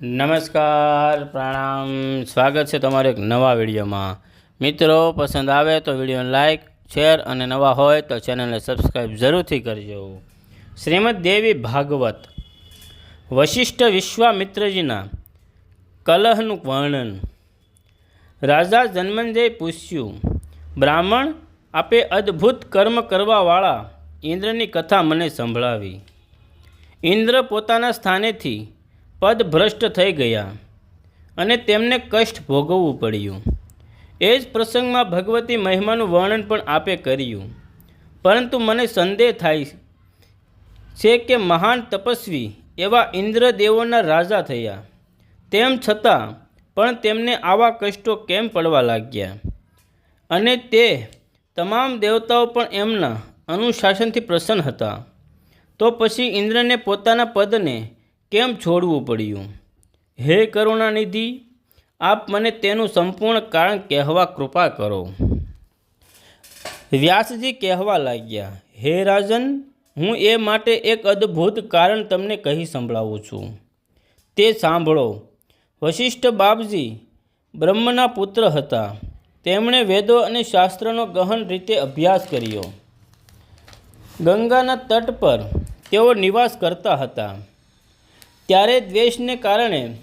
નમસ્કાર, પ્રણામ. સ્વાગત છે તમારું એક નવા વિડીયોમાં. મિત્રો, પસંદ આવે તો વિડીયોને લાઇક શેર અને નવા હોય તો ચેનલને સબસ્ક્રાઈબ જરૂરથી કરજો. શ્રીમદ દેવી ભાગવત, વશિષ્ઠ વિશ્વામિત્રજીના કલહનું વર્ણન. રાજા જન્મંજય પૂછ્યું, બ્રાહ્મણ, આપે અદ્ભુત કર્મ કરવાવાળા ઇન્દ્રની કથા મને સંભળાવી. ઇન્દ્ર પોતાના સ્થાનેથી પદભ્રષ્ટ થઈ ગયા અને તેમને કષ્ટ ભોગવવું પડ્યું. એ જ પ્રસંગમાં ભગવતી મહિમાનું વર્ણન પણ આપે કર્યું. પરંતુ મને સંદેહ થાય છે કે મહાન તપસ્વી એવા ઇન્દ્રદેવોના રાજા થયા. તેમ છતાં પણ તેમને આવા કષ્ટો કેમ પડવા લાગ્યા? અને તે તમામ દેવતાઓ પણ એમના અનુશાસનથી પ્રસન્ન હતા. તો પછી ઇન્દ્રને પોતાના પદને કેમ છોડવું પડ્યું? હે કરુણાનિધિ, આપ મને તેનું સંપૂર્ણ કારણ કહેવા કૃપા કરો. વ્યાસજી કહેવા લાગ્યા, હે રાજન, હું એ માટે એક અદ્ભુત કારણ તમને કહી સંભળાવું છું. તે સાંભળો. વશિષ્ઠ બાપજી બ્રહ્મના પુત્ર હતા. તેમણે વેદો અને શાસ્ત્રનો ગહન રીતે અભ્યાસ કર્યો. ગંગાના તટ પર તેઓ નિવાસ કરતા હતા. ત્યારે દ્વેષને કારણે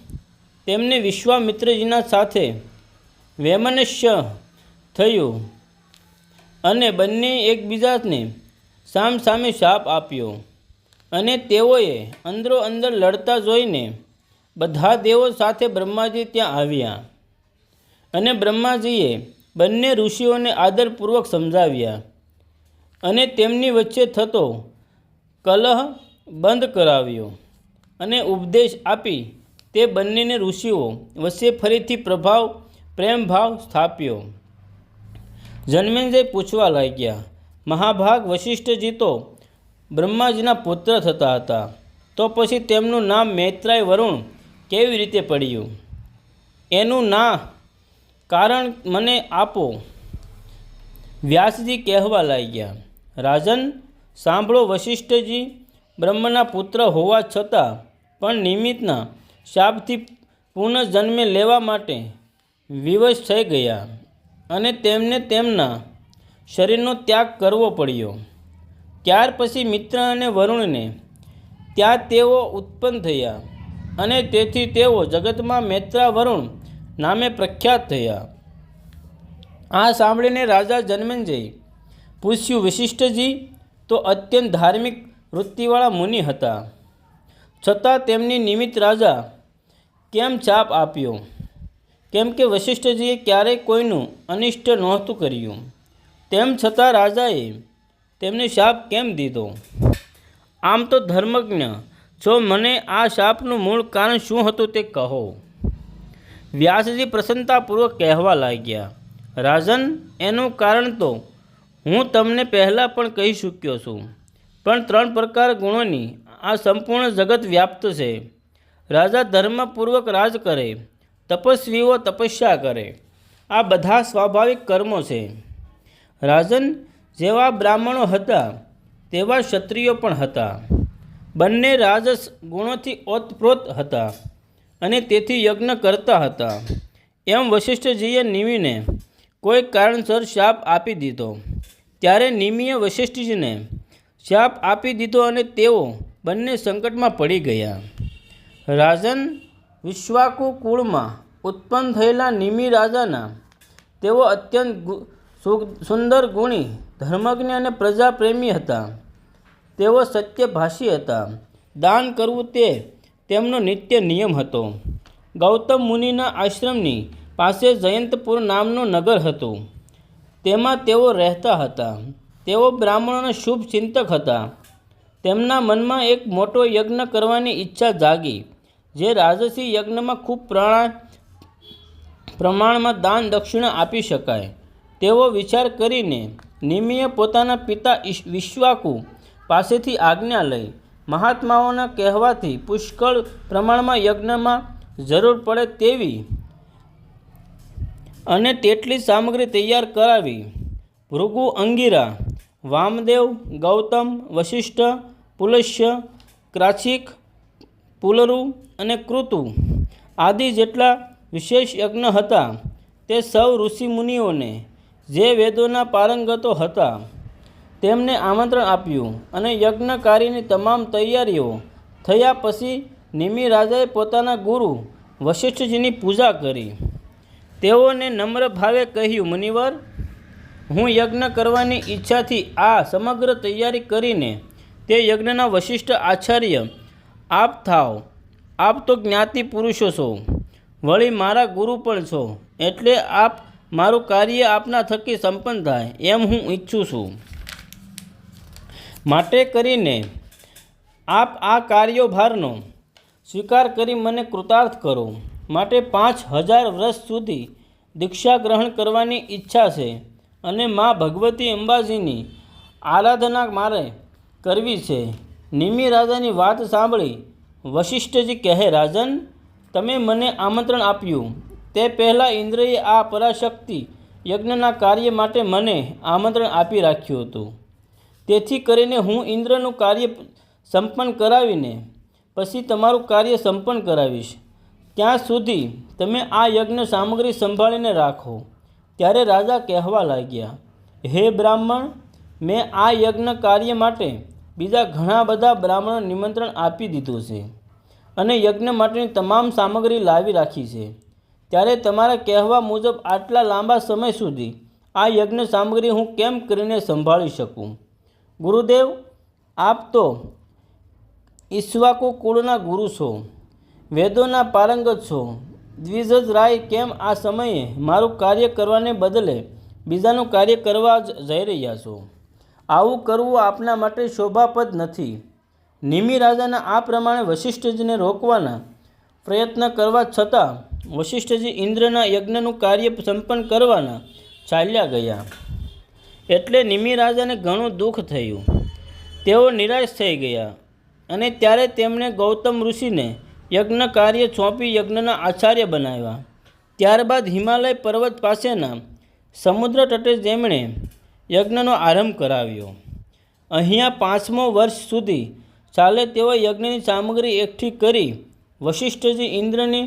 તેમને વિશ્વામિત્રજીના સાથે વૈમનસ્ય થયું અને બંને એકબીજાને સામ સામે શાપ આપ્યો અને તેઓએ અંદરો અંદર લડતા જોઈને બધા દેવો સાથે બ્રહ્માજી ત્યાં આવ્યા અને બ્રહ્માજીએ બંને ઋષિઓને આદરપૂર્વક સમજાવ્યા અને તેમની વચ્ચે થતો કલહ બંધ કરાવ્યો. અને ઉપદેશ આપી તે બંનેને ઋષિઓ વચ્ચે ફરીથી પ્રભાવ પ્રેમભાવ સ્થાપ્યો. જન્મેન્દ્રય પૂછવા લાગ્યા, મહાભાગ વશિષ્ઠજી તો બ્રહ્માજીના પુત્ર થતા હતા, તો પછી તેમનું નામ મૈત્રાય વરુણ કેવી રીતે પડ્યું? એનું ના કારણ મને આપો. વ્યાસજી કહેવા લાગ્યા, રાજન, સાંભળો વશિષ્ઠજી, બ્રહ્મના પુત્ર હોવા છતાં પણ નિમિત્તના શાપથી પુનઃજન્મે લેવા માટે વિવશ થઈ ગયા અને તેમને તેમના શરીરનો ત્યાગ કરવો પડ્યો. ત્યાર પછી મિત્ર અને વરુણને ત્યાં તેઓ ઉત્પન્ન થયા અને તેથી તેઓ જગતમાં મૈત્રા વરુણ નામે પ્રખ્યાત થયા. આ સાંભળીને રાજા જન્મેન્જય પૂછ્યું, વિશિષ્ટજી, તો અત્યંત ધાર્મિક વૃત્તિવાળા મુનિ હતા. છતાં તેમની નિમિત્ત રાજા કેમ ચાપ આપ્યો? કેમ કે વશિષ્ઠજીએ ક્યારેય કોઈનું અનિષ્ટ નહોતું કર્યું. તેમ છતાં રાજાએ તેમને શાપ કેમ દીધો? આમ તો ધર્મજ્ઞ, જો મને આ શાપનું મૂળ કારણ શું હતું તે કહો. વ્યાસજી પ્રસન્નતાપૂર્વક કહેવા લાગ્યા, રાજન, એનું કારણ તો હું તમને પહેલાં પણ કહી ચૂક્યો છું, પણ ત્રણ પ્રકાર ગુણોની આ સંપૂર્ણ જગત વ્યાપ્ત છે. રાજા ધર્મપૂર્વક રાજ કરે, તપસ્વીઓ તપસ્યા કરે. આ બધા સ્વાભાવિક કર્મો છે. રાજન જેવા બ્રાહ્મણો હતા, તેવા ક્ષત્રિયો પણ હતા. બંને રાજસ ગુણોથી ઓતપ્રોત હતા અને તેથી યજ્ઞ કરતા હતા. એમ વશિષ્ઠજીએ નિમીને કોઈ કારણસર શાપ આપી દીધો. ત્યારે નિમિએ વશિષ્ઠજીને શાપ આપી દીધો અને તેઓ બંને સંકટમાં પડી ગયા. રાજન વિશ્વાકુ કુળમાં ઉત્પન્ન થયેલા નિમિ રાજાના, તેઓ અત્યંત સુંદર ગુણી, ધર્મજ્ઞ અને પ્રજાપ્રેમી હતા. તેઓ સત્યભાષી હતા. દાન કરવું તે તેમનો નિત્ય નિયમ હતો. ગૌતમ મુનિના આશ્રમની પાસે જયંતપુર નામનું નગર હતું. તેમાં તેઓ રહેતા હતા. તેઓ બ્રાહ્મણોના શુભ ચિંતક હતા. તેમના મનમાં એક મોટો યજ્ઞ કરવાની ઈચ્છા જાગી, જે રાજસી યજ્ઞમાં ખૂબ પ્રણા, પ્રમાણમાં દાન દક્ષિણા આપી શકાય. તેવો વિચાર કરીને નિમિએ પોતાના પિતા વિશ્વાકુ પાસેથી આજ્ઞા લઈ, મહાત્માઓના કહેવાથી પુષ્કળ પ્રમાણમાં યજ્ઞમાં જરૂર પડે તેવી અને તેટલી સામગ્રી તૈયાર કરાવી. ભૃગુ અંગીરા, વામદેવ, ગૌતમ, વશિષ્ઠ પુલસ્ય ક્રાચિક, પુલરુ અને કૃતુ આદિ જેટલા વિશેષ યજ્ઞ હતા, તે સૌ ઋષિમુનિઓને જે વેદોના પારંગતો હતા, તેમને આમંત્રણ આપ્યું અને યજ્ઞકારીની તમામ તૈયારીઓ થયા પછી નિમિ રાજાએ પોતાના ગુરુ વશિષ્ઠજીની પૂજા કરી. તેઓને નમ્ર ભાવે કહ્યું, મુનિવર, હું યજ્ઞ કરવાની ઈચ્છાથી આ સમગ્ર તૈયારી કરીને તે યજ્ઞના વશિષ્ઠ આચાર્ય, આપ થાવ. આપ તો જ્ઞાતિ પુરુષો છો. વળી મારા ગુરુ પણ છો. એટલે આપ, મારું કાર્ય આપના થકી સંપન્ન થાય, એમ હું ઈચ્છું છું. માટે કરીને આપ આ કાર્યોભારનો સ્વીકાર કરી મને કૃતાર્થ કરો. માટે પાંચ હજાર વર્ષ સુધી દીક્ષા ગ્રહણ કરવાની ઈચ્છા છે. અને મા ભગવતી અંબાજીની આરાધના મારે કરવી છે? નિમિ રાજાની વાત સાંભળી વશિષ્ઠજી કહે, રાજન, તમે મને આમંત્રણ આપ્યું. તે પહેલાં ઇન્દ્રએ આ પરાશક્તિ યજ્ઞના કાર્ય માટે મને આમંત્રણ આપી રાખ્યું હતું. તેથી કરીને હું ઇન્દ્રનું કાર્ય સંપન્ન કરાવીને પછી તમારું કાર્ય સંપન્ન કરાવીશ. ત્યાં સુધી તમે આ યજ્ઞ સામગ્રી સંભાળીને રાખો. ત્યારે રાજા કહેવા લાગ્યા, હે બ્રાહ્મણ, મેં આ યજ્ઞ કાર્ય માટે બીજા ઘણા બધા બ્રાહ્મણો નિમંત્રણ આપી દીધું છે અને યજ્ઞ માટેની તમામ સામગ્રી લાવી રાખી છે. ત્યારે તમારા કહેવા મુજબ આટલા લાંબા સમય સુધી આ યજ્ઞ સામગ્રી હું કેમ કરીને સંભાળી શકું? ગુરુદેવ, આપ તો ઈશ્વાકુ કુળના ગુરુ છો, વેદોના પારંગત છો. દ્વિજજ રાય કેમ આ સમયે મારું કાર્ય કરવાને બદલે બીજાનું કાર્ય કરવા જ જઈ રહ્યા છો? આવું કરવું આપના માટે શોભાપદ નથી. નિમિ રાજાના આ પ્રમાણે વશિષ્ઠજીને રોકવાના પ્રયત્ન કરવા છતાં વશિષ્ઠજી ઇન્દ્રના યજ્ઞનું કાર્ય સંપન્ન કરવાના ચાલ્યા ગયા. એટલે નિમિ રાજાને ઘણું દુઃખ થયું. તેઓ નિરાશ થઈ ગયા અને ત્યારે તેમણે ગૌતમ ઋષિને યજ્ઞ કાર્ય સોંપી યજ્ઞના આચાર્ય બનાવ્યા. ત્યારબાદ હિમાલય પર્વત પાસેના સમુદ્ર તટે જેમણે યજ્ઞનો આરંભ કરાવ્યો. અહીંયા પાંચમો વર્ષ સુધી ચાલે તેઓ યજ્ઞની સામગ્રી એકઠી કરી વશિષ્ઠજી ઇન્દ્રની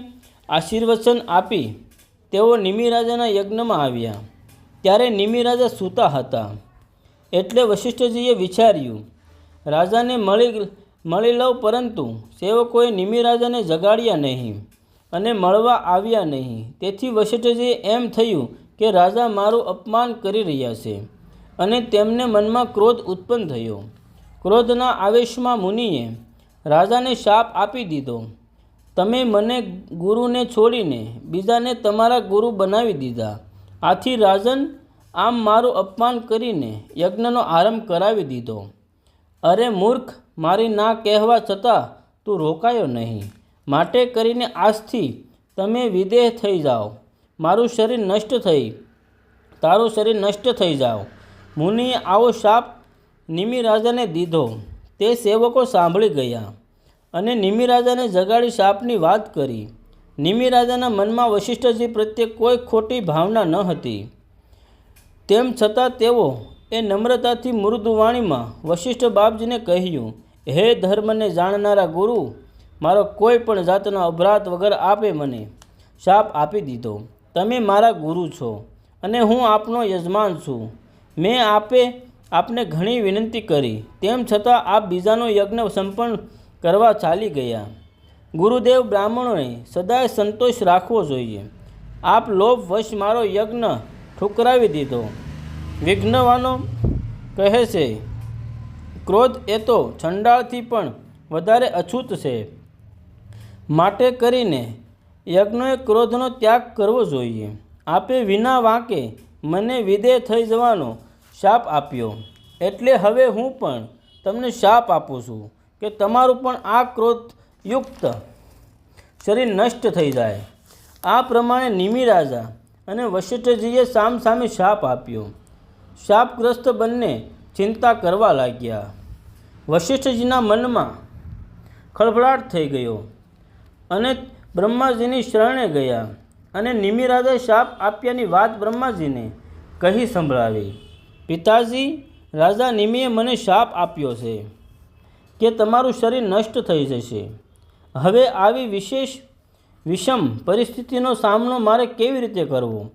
આશીર્વચન આપી તેઓ નિમિરાજાના યજ્ઞમાં આવ્યા. ત્યારે નિમિરાજા સૂતા હતા. એટલે વશિષ્ઠજીએ વિચાર્યું, રાજાને મળી મળી લઉં પરંતુ સેવકોએ નિમિરાજાને જગાડ્યા નહીં અને મળવા આવ્યા નહીં. તેથી વશિષ્ઠજીએ એમ થયું કે રાજા મારું અપમાન કરી રહ્યા છે. અને તેમને મનમાં ક્રોધ ઉત્પન્ન થયો. ક્રોધના આવેશમાં મુનિએ રાજાને શાપ આપી દીધો. તમે મને ગુરુને છોડીને બીજાને તમારા ગુરુ બનાવી દીધા. આથી રાજન આમ મારું અપમાન કરીને યજ્ઞનો આરંભ કરાવી દીધો. અરે મૂર્ખ, મારી ના કહેવા છતાં તું રોકાયો નહીં. માટે કરીને આજથી તમે વિદેહ થઈ જાઓ. મારું શરીર નષ્ટ થઈ, તારું શરીર નષ્ટ થઈ જાઓ. મુનિએ આવો શાપ નિમિ રાજાને દીધો. તે સેવકો સાંભળી ગયા અને નિમિ રાજાને જગાડી શાપની વાત કરી. નિમિ રાજાના મનમાં વશિષ્ઠજી પ્રત્યે કોઈ ખોટી ભાવના ન હતી. તેમ છતાં તેઓ એ નમ્રતાથી મૃદુવાણીમાં વશિષ્ઠ બાપજીને કહ્યું, હે ધર્મને જાણનારા ગુરુ, મારો કોઈ પણ જાતનો અપરાધ વગર આપે મને. શાપ આપી દીધો. તમે મારા ગુરુ છો અને હું આપનો યજમાન છું. મેં આપે આપને ઘણી વિનંતી કરી. તેમ છતાં આપ બીજાનો યજ્ઞ સંપન્ન કરવા ચાલી ગયા. ગુરુદેવ બ્રાહ્મણોએ સદાય સંતોષ રાખવો જોઈએ. આપ લોભ વશ મારો યજ્ઞ ઠુકરાવી દીધો. વિઘ્નવાનો કહે છે, ક્રોધ એ તો છંડાળથી પણ વધારે અછૂત છે. માટે કરીને યજ્ઞોએ ક્રોધનો ત્યાગ કરવો જોઈએ. આપે વિના વાંકે મને વિદેહ થઈ જવાનો શાપ આપ્યો. એટલે હવે હું પણ તમને શાપ આપું છું કે તમારું પણ આ ક્રોધયુક્ત શરીર નષ્ટ થઈ જાય. આ પ્રમાણે નિમિ રાજા અને વશિષ્ઠજીએ સામ સામે શાપ આપ્યો. શાપગ્રસ્ત બંને ચિંતા કરવા લાગ્યા. વશિષ્ઠજીના મનમાં ખળભળાટ થઈ ગયો અને બ્રહ્માજીની શરણે ગયા અને નિમિરાજાએ શાપ આપ્યાની વાત બ્રહ્માજીને કહી સંભળાવી. પિતાજી, રાજા નિમિએ મને શાપ આપ્યો છે કે તમારું શરીર નષ્ટ થઈ જશે. હવે આવી વિશેષ વિષમ પરિસ્થિતિનો સામનો મારે કેવી રીતે કરવો?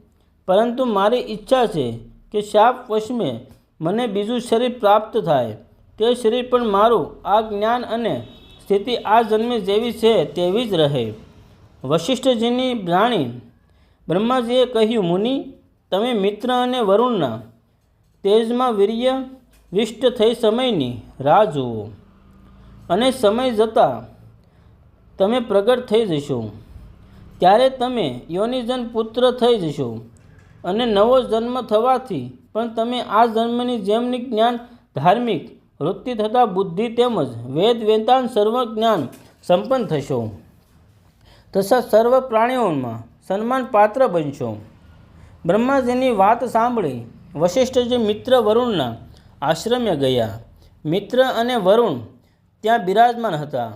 પરંતુ મારી ઈચ્છા છે કે શાપ વશમે મને બીજું શરીર પ્રાપ્ત થાય. તે શરીર પણ મારું, આ જ્ઞાન અને સ્થિતિ આ જન્મે જેવી છે તેવી જ રહે. વશિષ્ઠજીની રાણી બ્રહ્માજીએ કહ્યું, મુનિ, તમે મિત્ર અને વરુણના તેજમાં વીર્ય વિષ્ટ થઈ સમયની રાહ જુઓ. અને સમય જતાં તમે પ્રગટ થઈ જશો. ત્યારે તમે યોનિજન પુત્ર થઈ જશો અને નવો જન્મ થવાથી પણ તમે આ જન્મની જેમની જ્ઞાન ધાર્મિક, વૃત્તિ થતાં બુદ્ધિ તેમજ વેદ, વેદાંત સર્વ જ્ઞાન સંપન્ન થશો. તથા સર્વ પ્રાણીઓમાં સન્માન પાત્ર બનશો. બ્રહ્માજીની વાત સાંભળી વશિષ્ઠજી મિત્ર વરુણના આશ્રમે ગયા. મિત્ર અને વરુણ ત્યાં બિરાજમાન હતા.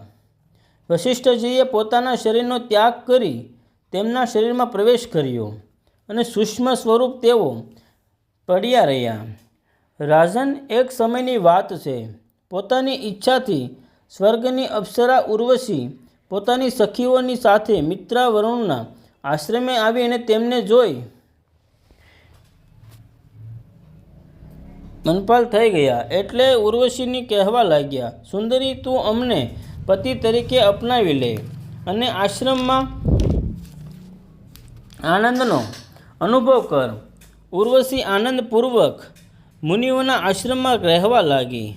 વશિષ્ઠજીએ પોતાના શરીરનો ત્યાગ કરી તેમના શરીરમાં પ્રવેશ કર્યો અને સૂક્ષ્મ સ્વરૂપ તેઓ પડ્યા રહ્યા. રાજન એક સમયની વાત છે. પોતાની ઈચ્છાથી સ્વર્ગની અપ્સરા ઉર્વશી પોતાની સખીઓની સાથે મિત્રા વરુણના આશ્રમે આવી અને તેમને જોઈ મનપાલ થઈ ગયા એટલે ઉર્વશીની કહેવા લાગ્યા, સુંદરી, તું અમને પતિ તરીકે અપનાવી લે અને આશ્રમમાં આનંદનો અનુભવ કર. ઉર્વશી આનંદપૂર્વક મુનિઓના આશ્રમમાં રહેવા લાગી.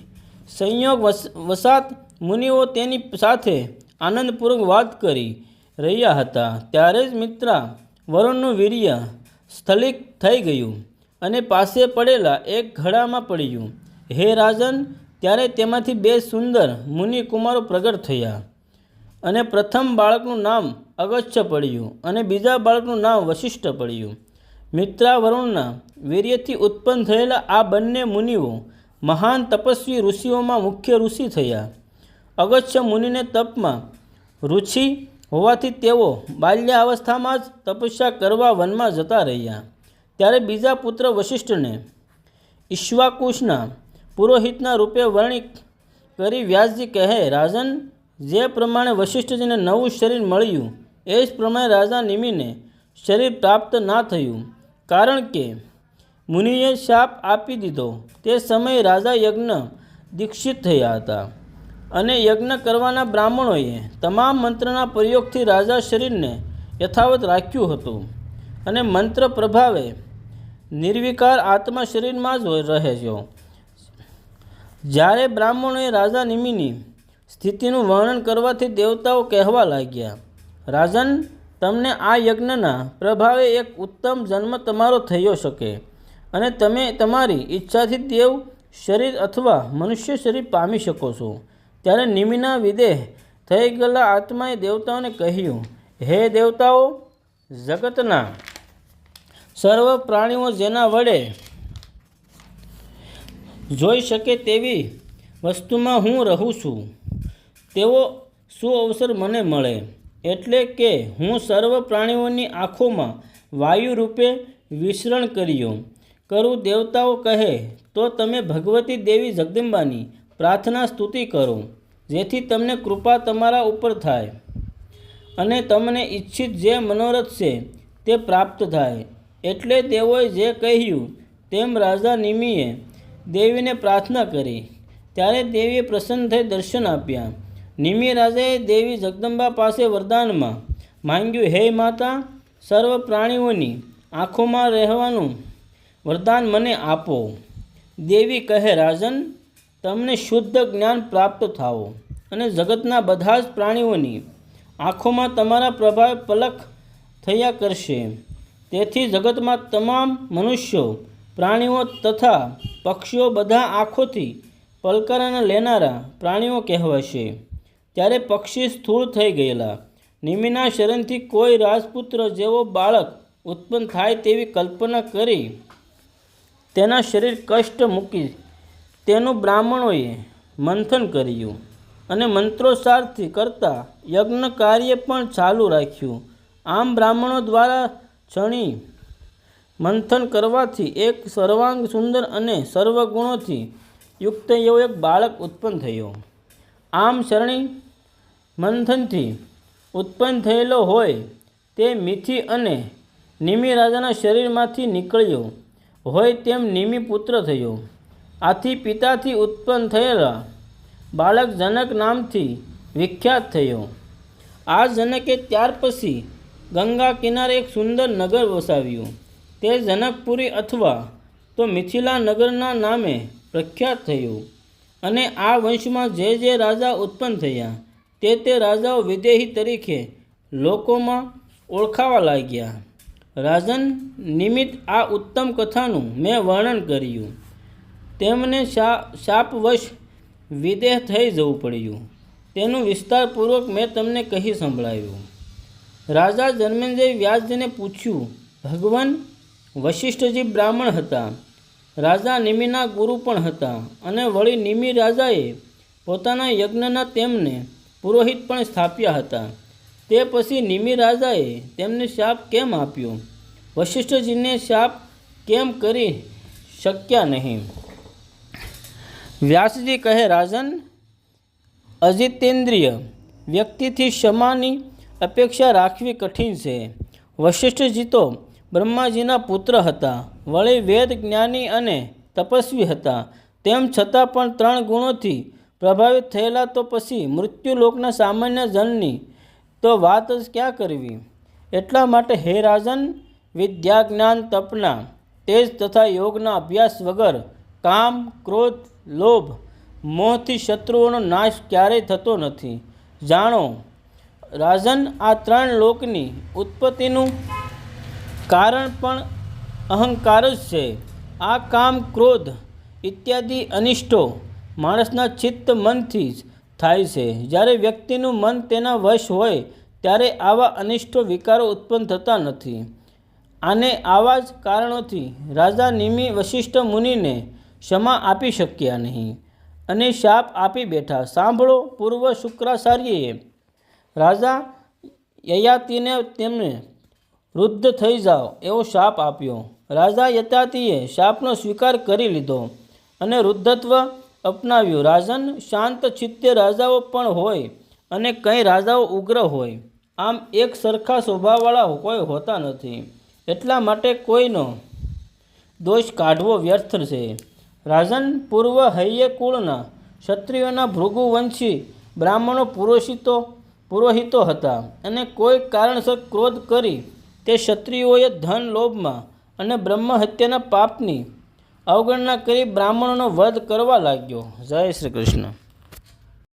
સંયોગ વસ, વસાત મુનિઓ તેની સાથે આનંદપૂર્વક વાત કરી રહ્યા હતા. ત્યારે જ મિત્રા વરુણનું વીર્ય સ્થલિત થઈ ગયું. અને પાસે પડેલા એક ઘડામાં પડ્યું. હે રાજન, ત્યારે તેમાંથી બે સુંદર મુનિ કુમારો પ્રગટ થયા. અને પ્રથમ બાળકનું નામ અગસ્ત્ય પડ્યું અને બીજા બાળકનું નામ વશિષ્ઠ પડ્યું. મિત્રાવરુણના વીર્યથી ઉત્પન્ન થયેલા આ બંને મુનિઓ મહાન તપસ્વી ઋષિઓમાં મુખ્ય ઋષિ થયા. અગસ્ત્ય મુનિને તપમાં રુચિ હોવાથી તેઓ બાલ્યાવસ્થામાં જ તપસ્યા કરવા વનમાં જતા રહ્યા. ત્યારે બીજા પુત્ર વશિષ્ઠને ઈશ્વાકુશના પુરોહિતના રૂપે વર્ણિત કરી વ્યાસજી કહે, રાજન, જે પ્રમાણે વશિષ્ઠજીને નવું શરીર મળ્યું, એ જ પ્રમાણે રાજા નિમિને શરીર પ્રાપ્ત ના થયું. કારણ કે મુનિએ શાપ આપી દીધો. તે સમયે રાજા યજ્ઞ દીક્ષિત થયા હતા. અને યજ્ઞ કરવાના બ્રાહ્મણોએ તમામ મંત્રના પ્રયોગથી રાજા શરીરને યથાવત રાખ્યું હતું. અને મંત્ર પ્રભાવે નિર્વિકાર આત્મા શરીરમાં જ રહે છે. જ્યારે બ્રાહ્મણોએ રાજા નિમિની સ્થિતિનું વર્ણન કરવાથી દેવતાઓ કહેવા લાગ્યા, રાજન, તમને આ યજ્ઞના પ્રભાવે એક ઉત્તમ જન્મ તમારો થયો શકે અને તમે તમારી ઈચ્છાથી દેવ શરીર અથવા મનુષ્ય શરીર પામી શકો છો. ત્યારે નિમિના વિદેહ થઈ ગયેલા આત્માએ દેવતાઓને કહ્યું, હે દેવતાઓ, જગતના સર્વ પ્રાણીઓ જેના વડે જોઈ શકે તેવી વસ્તુમાં હું રહું છું. તેવો શું અવસર મને મળે? એટલે કે હું સર્વ પ્રાણીઓની આંખોમાં વાયુ રૂપે વિસરણ કર્યો. કરું દેવતાઓ કહે, તો તમે ભગવતી દેવી જગદંબાની પ્રાર્થના સ્તુતિ કરો, જેથી તમને કૃપા તમારા ઉપર થાય અને તમને ઈચ્છિત જે મનોરથ છે તે પ્રાપ્ત થાય. એટલે તેઓએ જે કહ્યું તેમ રાજા નિમિએ દેવીને પ્રાર્થના કરી. ત્યારે દેવીએ પ્રસન્ન થઈ દર્શન આપ્યા. નિમિ રાજાએ દેવી જગદંબા પાસે વરદાનમાં માંગ્યું, હે માતા, સર્વ પ્રાણીઓની આંખોમાં રહેવાનું વરદાન મને આપો. દેવી કહે, રાજન, તમને શુદ્ધ જ્ઞાન પ્રાપ્ત થાઓ અને જગતના બધા જ પ્રાણીઓની આંખોમાં તમારા પ્રભાવ પલક થયા કરશે. તેથી જગતમાં તમામ મનુષ્યો, પ્રાણીઓ તથા પક્ષીઓ બધા આંખોથી પલકારાને લેનારા પ્રાણીઓ કહેવાશે ત્યારે પક્ષી સ્થૂળ થઈ ગયેલા. નિમિના શરણથી કોઈ રાજપુત્ર જેવો બાળક ઉત્પન્ન થાય તેવી કલ્પના કરી તેના શરીર કષ્ટ મૂકી તેનું બ્રાહ્મણોએ મંથન કર્યું અને મંત્રોચ્ચારથી કરતા યજ્ઞ કાર્ય પણ ચાલુ રાખ્યું. આમ બ્રાહ્મણો દ્વારા છણી મંથન કરવાથી એક સર્વાંગ સુંદર અને સર્વગુણોથી યુક્ત એવો એક બાળક ઉત્પન્ન થયો. આમ શરણી મંથનથી ઉત્પન્ન થયેલો હોય તે મીથી અને નિમી રાજાના શરીરમાંથી નીકળ્યો હોય તેમ નિમિ પુત્ર થયો. આથી પિતાથી ઉત્પન્ન થયેલા બાળક જનક નામથી વિખ્યાત થયો. આ જનકે ત્યાર પછી ગંગા કિનારે એક સુંદર નગર વસાવ્યું. તે જનકપુરી અથવા તો મિથિલા નગરના નામે પ્રખ્યાત થયું અને આ વંશમાં જે જે રાજા ઉત્પન્ન થયા, તે તે રાજાઓ વિદેહી તરીકે લોકોમાં ઓળખાવા લાગ્યા. રાજન નિમિત્ત આ ઉત્તમ કથાનું મેં વર્ણન કર્યું. તેમને શા, શાપવશ વિદેહ થઈ જવું પડ્યું. તેનું વિસ્તારપૂર્વક મેં તમને કહી સંભળાવ્યું રાજા જન્મેન્દ્રએ વ્યાસજીને પૂછ્યું, ભગવાન, વશિષ્ઠજી બ્રાહ્મણ હતા, રાજા નિમિના ગુરુ પણ હતા અને વળી નિમિ રાજાએ પોતાના યજ્ઞના તેમને પુરોહિત પણ સ્થાપ્યા હતા. તે પછી નિમિ રાજાએ તેમને શાપ કેમ આપ્યો? વશિષ્ઠજીને શાપ કેમ કરી શક્યા નહીં? વ્યાસજી કહે, રાજન, અજિતેન્દ્રિય વ્યક્તિથી ક્ષમાની અપેક્ષા રાખવી કઠિન છે. વશિષ્ઠજી તો બ્રહ્માજીના પુત્ર હતા. વળી વેદ જ્ઞાની અને તપસ્વી હતા. તેમ છતાં પણ ત્રણ ગુણોથી પ્રભાવિત થયેલા તો પછી મૃત્યુલોકના સામાન્ય જનની તો વાત જ ક્યાં કરવી? એટલા માટે હે રાજન વિદ્યા જ્ઞાન તપના, તેજ તથા યોગના અભ્યાસ વગર કામ, ક્રોધ, લોભ, મોહથી શત્રુઓનો નાશ ક્યારેય થતો નથી. જાણો રાજન આ ત્રણ લોકની ઉત્પત્તિનું કારણ પણ અહંકાર જ છે. આ કામ ક્રોધ, ઇત્યાદિ અનિષ્ટો માણસના ચિત્ત મનથી જ થાય છે. જ્યારે વ્યક્તિનું મન તેના વશ હોય, ત્યારે આવા અનિષ્ટો વિકારો ઉત્પન્ન થતા નથી. આને આવા જ કારણોથી રાજા નિમિ વશિષ્ઠ મુનિને ક્ષમા આપી શક્યા નહીં. અને શાપ આપી બેઠા. સાંભળો, પૂર્વ શુક્રાચાર્યએ રાજા યયાતિને તેમને વૃદ્ધ થઈ જાઓ, એવો શાપ આપ્યો. રાજા યતાતિએ શાપનો સ્વીકાર કરી લીધો અને વૃદ્ધત્વ અપનાવ્યું. રાજન શાંત ચિત્તે રાજાઓ પણ હોય અને કંઈ રાજાઓ ઉગ્ર હોય. આમ એક સરખા સ્વભાવવાળા કોઈ હોતા નથી. એટલા માટે કોઈનો દોષ કાઢવો વ્યર્થ છે. રાજન પૂર્વ હૈયે કુળના ક્ષત્રિયોના ભૃગુવંશી બ્રાહ્મણો પુરોહિતો પુરોહિતો હતા અને કોઈ કારણસર ક્રોધ કરી તે ક્ષત્રિયોએ ધન લોભમાં અને બ્રહ્મ હત્યાના પાપની અવગણના કરી બ્રાહ્મણોનો વધ કરવા લાગ્યો. જય શ્રી કૃષ્ણ.